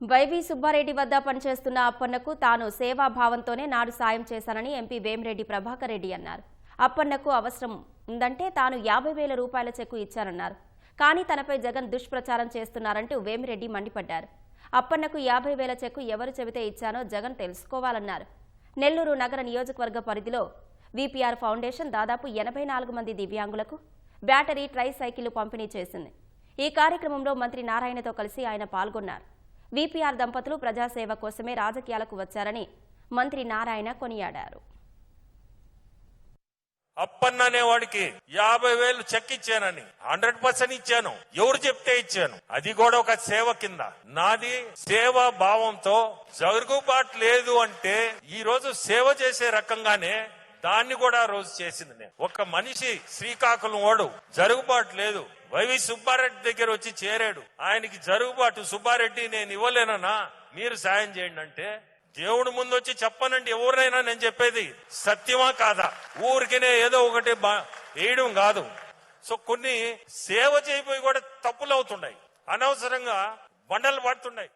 YV Subbareddy వద్ద పనిచేస్తున్న అప్పన్నకు తాను సేవాభావంతోనే నాడు సాయం చేశానని ఎంపీ వేమిరెడ్డి ప్రభాకర్ రెడ్డి అన్నారు. అప్పన్నకు అవసరం ఉందంటే తాను యాభై వేల రూపాయల చెక్కు ఇచ్చానన్నారు. కానీ తనపై జగన్ దుష్ప్రచారం చేస్తున్నారంటూ వేమిరెడ్డి మండిపడ్డారు. అప్పన్నకు యాభై వేల చెక్కు ఎవరు చెబితే ఇచ్చానో జగన్ తెలుసుకోవాలన్నారు. నెల్లూరు నగర నియోజకవర్గ పరిధిలో విపిఆర్ ఫౌండేషన్ దాదాపు ఎనభై నాలుగు మంది దివ్యాంగులకు బ్యాటరీ ట్రై సైకిళ్ళు పంపిణీ చేసింది. ఈ కార్యక్రమంలో మంత్రి నారాయణతో కలిసి ఆయన పాల్గొన్నారు. విపిఆర్ దంపతులు ప్రజాసేవ కోసమే రాజకీయాలకు వచ్చారని మంత్రి నారాయణ కొనియాడారు. అప్పన్న అనేవాడికి యాభై వేలు చెక్ ఇచ్చానని హండ్రెడ్ పర్సెంట్ ఇచ్చాను ఎవరు చెప్తే ఇచ్చాను. అది కూడా ఒక సేవ కింద. నాది సేవా భావంతో జరుగుబాటు లేదు అంటే ఈ రోజు సేవ చేసే రకంగానే దాన్ని కూడా రోజు చేసింది నేను. ఒక మనిషి శ్రీకాకుళం వాడు జరుగుబాటు లేదు. వైవి సుబ్బారెడ్డి దగ్గర వచ్చి చేరాడు. ఆయనకి జరుగుబాటు సుబ్బారెడ్డి నేను ఇవ్వలేనన్నా మీరు సాయం చేయండి అంటే దేవుడు ముందు వచ్చి చెప్పనండి ఎవరినైనా నేను చెప్పేది సత్యమా కాదా? ఊరికినే ఏదో ఒకటి బా- వేయడం కాదు. సో కొన్ని సేవ చేయబోయి కూడా తప్పులు అవుతున్నాయి అనవసరంగా బండలు పడుతున్నాయి.